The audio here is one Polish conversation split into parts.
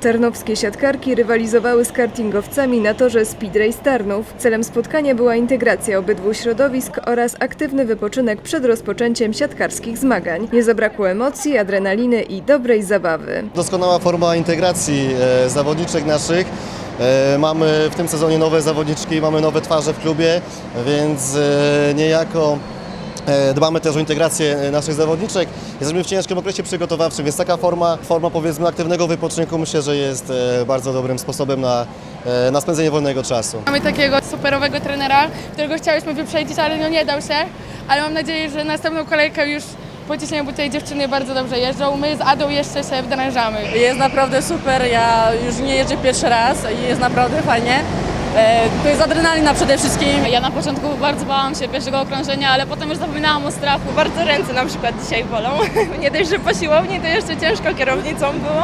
Tarnowskie siatkarki rywalizowały z kartingowcami na torze Speed Race Tarnów. Celem spotkania była integracja obydwu środowisk oraz aktywny wypoczynek przed rozpoczęciem siatkarskich zmagań. Nie zabrakło emocji, adrenaliny i dobrej zabawy. Doskonała forma integracji e, zawodniczek naszych. E, Mamy w tym sezonie nowe zawodniczki, mamy nowe twarze w klubie, więc e, niejako dbamy też o integrację e, naszych zawodniczek. Jesteśmy w ciężkim okresie przygotowawczym, więc taka forma, forma powiedzmy aktywnego wypoczynku myślę, że jest e, bardzo dobrym sposobem na, e, na spędzenie wolnego czasu. Mamy takiego superowego trenera, którego chciałyśmy wyprzedzić, ale no nie dał się. Ale mam nadzieję, że następną kolejkę już pociśniemy, bo tutaj dziewczyny bardzo dobrze jeżdżą. My z Adą jeszcze się wdrażamy. Jest naprawdę super, ja już nie jeżdżę pierwszy raz i jest naprawdę fajnie. E, To jest adrenalina przede wszystkim. Ja na początku bardzo bałam się pierwszego okrążenia, ale potem już zapominałam o strachu. Bardzo ręce na przykład dzisiaj bolą. Nie dość, że po siłowni, to jeszcze ciężko kierownicą było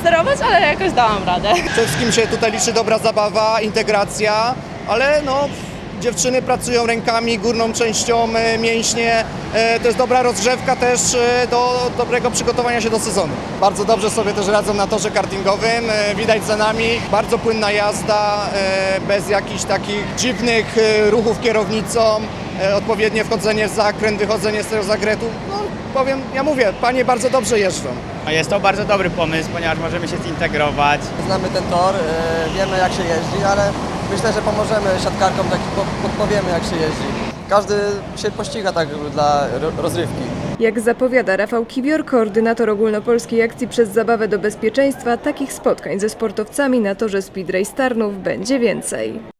sterować, ale jakoś dałam radę. Przede wszystkim się tutaj liczy dobra zabawa, integracja, ale no, dziewczyny pracują rękami, górną częścią e, mięśnie. E, To jest dobra rozgrzewka też e, do dobrego przygotowania się do sezonu. Bardzo dobrze sobie też radzą na torze kartingowym, widać za nami. Bardzo płynna jazda, bez jakichś takich dziwnych ruchów kierownicą, odpowiednie wchodzenie w zakręt, wychodzenie z tego zakrętu. No, powiem, ja mówię, panie bardzo dobrze jeżdżą. Jest to bardzo dobry pomysł, ponieważ możemy się zintegrować. Znamy ten tor, wiemy jak się jeździ, ale myślę, że pomożemy siatkarkom, tak po- podpowiemy jak się jeździ. Każdy się pościga tak dla ro- rozrywki. Jak zapowiada Rafał Kibior, koordynator ogólnopolskiej akcji przez zabawę do bezpieczeństwa, takich spotkań ze sportowcami na torze Speed Race Tarnów będzie więcej.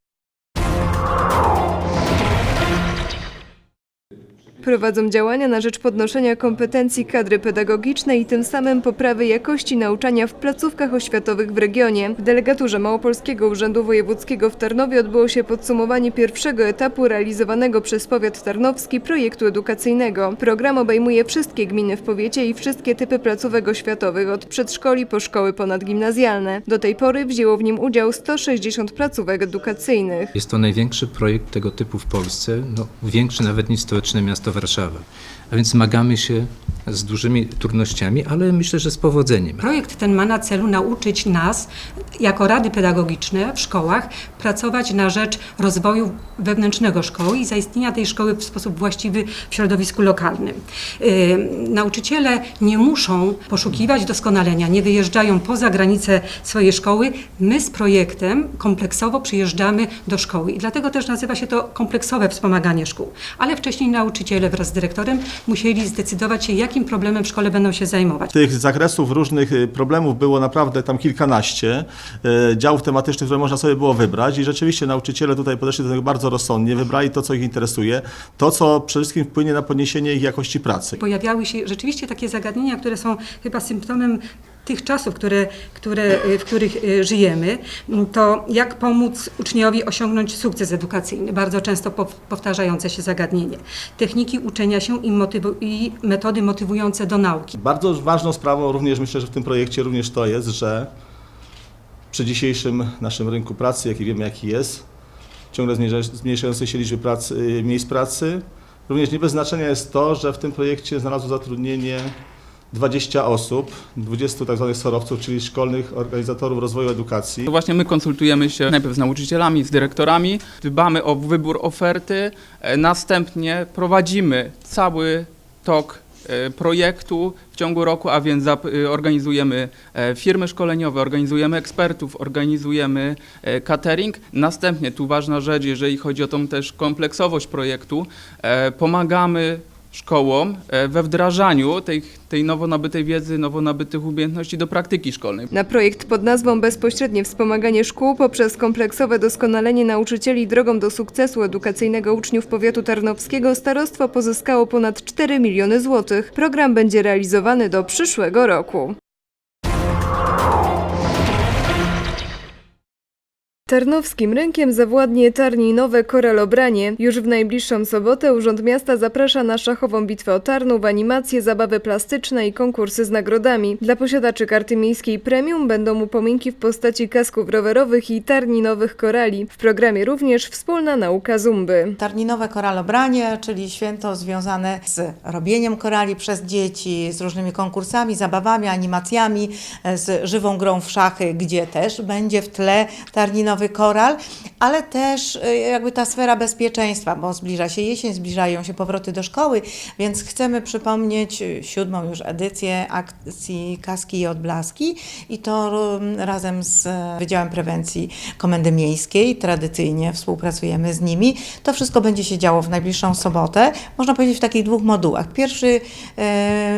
Prowadzą działania na rzecz podnoszenia kompetencji kadry pedagogicznej i tym samym poprawy jakości nauczania w placówkach oświatowych w regionie. W delegaturze Małopolskiego Urzędu Wojewódzkiego w Tarnowie odbyło się podsumowanie pierwszego etapu realizowanego przez powiat tarnowski projektu edukacyjnego. Program obejmuje wszystkie gminy w powiecie i wszystkie typy placówek oświatowych, od przedszkoli po szkoły ponadgimnazjalne. Do tej pory wzięło w nim udział 160 placówek edukacyjnych. Jest to największy projekt tego typu w Polsce, no, większy nawet niż stołeczne miasto Warszawa. A więc zmagamy się z dużymi trudnościami, ale myślę, że z powodzeniem. Projekt ten ma na celu nauczyć nas, jako rady pedagogiczne w szkołach, pracować na rzecz rozwoju wewnętrznego szkoły i zaistnienia tej szkoły w sposób właściwy w środowisku lokalnym. Yy, nauczyciele nie muszą poszukiwać doskonalenia, nie wyjeżdżają poza granice swojej szkoły. My z projektem kompleksowo przyjeżdżamy do szkoły i dlatego też nazywa się to kompleksowe wspomaganie szkół. Ale wcześniej nauczyciele wraz z dyrektorem musieli zdecydować się, jakim problemem w szkole będą się zajmować. Tych zakresów różnych y, problemów było naprawdę tam kilkanaście y, działów tematycznych, które można sobie było wybrać i rzeczywiście nauczyciele tutaj podeszli do tego bardzo rozsądnie, wybrali to, co ich interesuje, to, co przede wszystkim wpłynie na podniesienie ich jakości pracy. Pojawiały się rzeczywiście takie zagadnienia, które są chyba symptomem tych czasów, które, które, y, w których y, żyjemy, to jak pomóc uczniowi osiągnąć sukces edukacyjny, bardzo często pow- powtarzające się zagadnienie. Techniki uczenia się i, i metody motywujące do nauki. Bardzo ważną sprawą również myślę, że w tym projekcie również to jest, że przy dzisiejszym naszym rynku pracy, jaki wiemy jaki jest, ciągle zmniejsza- zmniejszającej się liczby pracy, miejsc pracy, również nie bez znaczenia jest to, że w tym projekcie znalazło zatrudnienie 20 osób, 20 tak zwanych sorowców, czyli szkolnych organizatorów rozwoju edukacji. Właśnie my konsultujemy się najpierw z nauczycielami, z dyrektorami, dbamy o wybór oferty, e, następnie prowadzimy cały tok e, projektu w ciągu roku, a więc e, organizujemy e, firmy szkoleniowe, organizujemy ekspertów, organizujemy catering. Następnie, tu ważna rzecz, jeżeli chodzi o tą też kompleksowość projektu, pomagamy szkołom e, we wdrażaniu tej, tej nowo nabytej wiedzy, nowo nabytych umiejętności do praktyki szkolnej. Na projekt pod nazwą Bezpośrednie wspomaganie szkół poprzez kompleksowe doskonalenie nauczycieli drogą do sukcesu edukacyjnego uczniów powiatu tarnowskiego starostwo pozyskało ponad 4 miliony złotych. Program będzie realizowany do przyszłego roku. Tarnowskim rynkiem zawładnie tarninowe koralobranie. Już w najbliższą sobotę Urząd Miasta zaprasza na szachową bitwę o Tarnów, animacje, zabawy plastyczne i konkursy z nagrodami. Dla posiadaczy karty miejskiej premium będą upominki w postaci kasków rowerowych i tarninowych korali. W programie również wspólna nauka zumby. Tarninowe koralobranie, czyli święto związane z robieniem korali przez dzieci, z różnymi konkursami, zabawami, animacjami, z żywą grą w szachy, gdzie też będzie w tle tarninowy koral, ale też e, jakby ta sfera bezpieczeństwa, bo zbliża się jesień, zbliżają się powroty do szkoły, więc chcemy przypomnieć e, siódmą już edycję akcji Kaski i Odblaski i to mm, razem z Wydziałem Prewencji Komendy Miejskiej, tradycyjnie współpracujemy z nimi. To wszystko będzie się działo w najbliższą sobotę, można powiedzieć w takich dwóch modułach. Pierwszy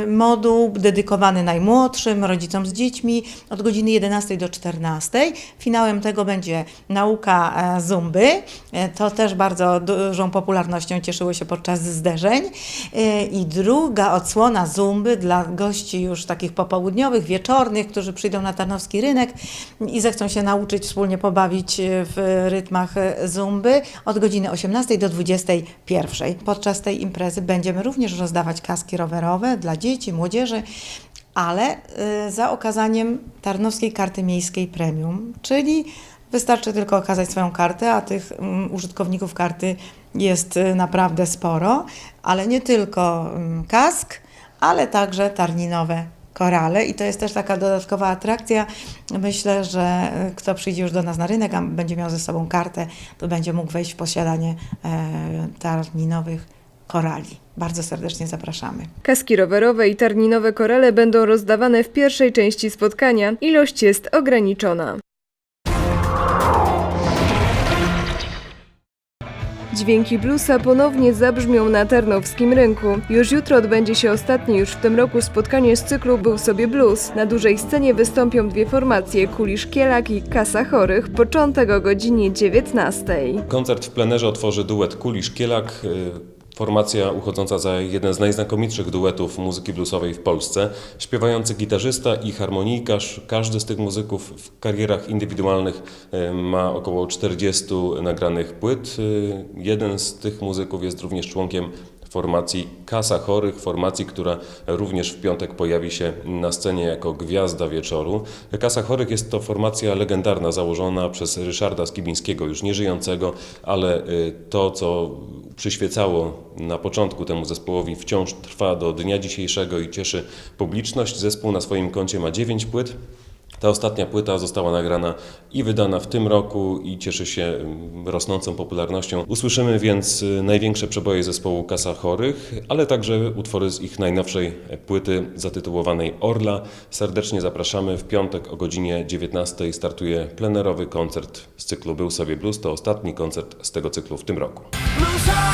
moduł dedykowany najmłodszym, rodzicom z dziećmi od godziny 11 do 14. Finałem tego będzie nauka e, zumby. E, to też bardzo dużą popularnością cieszyło się podczas zderzeń. E, I druga odsłona zumby dla gości już takich popołudniowych, wieczornych, którzy przyjdą na Tarnowski Rynek i zechcą się nauczyć wspólnie pobawić w rytmach zumby od godziny 18 do 21. Podczas tej imprezy będziemy również rozdawać kaski rowerowe dla dzieci, młodzieży, ale za okazaniem Tarnowskiej Karty Miejskiej Premium, czyli wystarczy tylko okazać swoją kartę, a tych mm, użytkowników karty jest y, naprawdę sporo, ale nie tylko mm, kask, ale także tarninowe korale i to jest też taka dodatkowa atrakcja. Myślę, że y, kto przyjdzie już do nas na rynek, a będzie miał ze sobą kartę, to będzie mógł wejść w posiadanie e, tarninowych korali. Bardzo serdecznie zapraszamy. Kaski rowerowe i tarninowe korale będą rozdawane w pierwszej części spotkania. Ilość jest ograniczona. Dźwięki bluesa ponownie zabrzmią na tarnowskim rynku. Już jutro odbędzie się ostatnie już w tym roku spotkanie z cyklu Był sobie blues. Na dużej scenie wystąpią dwie formacje, Kulisz Kielak i Kasa Chorych, początek o godzinie 19. Koncert w plenerze otworzy duet Kulisz Kielak, y, formacja uchodząca za jeden z najznakomitszych duetów muzyki bluesowej w Polsce. Śpiewający gitarzysta i harmonijkarz, każdy z tych muzyków w karierach indywidualnych ma około 40 nagranych płyt. Y, Jeden z tych muzyków jest również członkiem formacji Kasa Chorych, formacji, która również w piątek pojawi się na scenie jako gwiazda wieczoru. Kasa Chorych jest to formacja legendarna, założona przez Ryszarda Skibińskiego, już nieżyjącego, ale y, to, co przyświecało na początku temu zespołowi, wciąż trwa do dnia dzisiejszego i cieszy publiczność. Zespół na swoim koncie ma 9 płyt. Ta ostatnia płyta została nagrana i wydana w tym roku i cieszy się mm, rosnącą popularnością. Usłyszymy więc y, największe przeboje zespołu Kasa Chorych, ale także utwory z ich najnowszej płyty zatytułowanej Orla. Serdecznie zapraszamy. W piątek o godzinie 19 startuje plenerowy koncert z cyklu Był sobie blues. To ostatni koncert z tego cyklu w tym roku. Bluesa,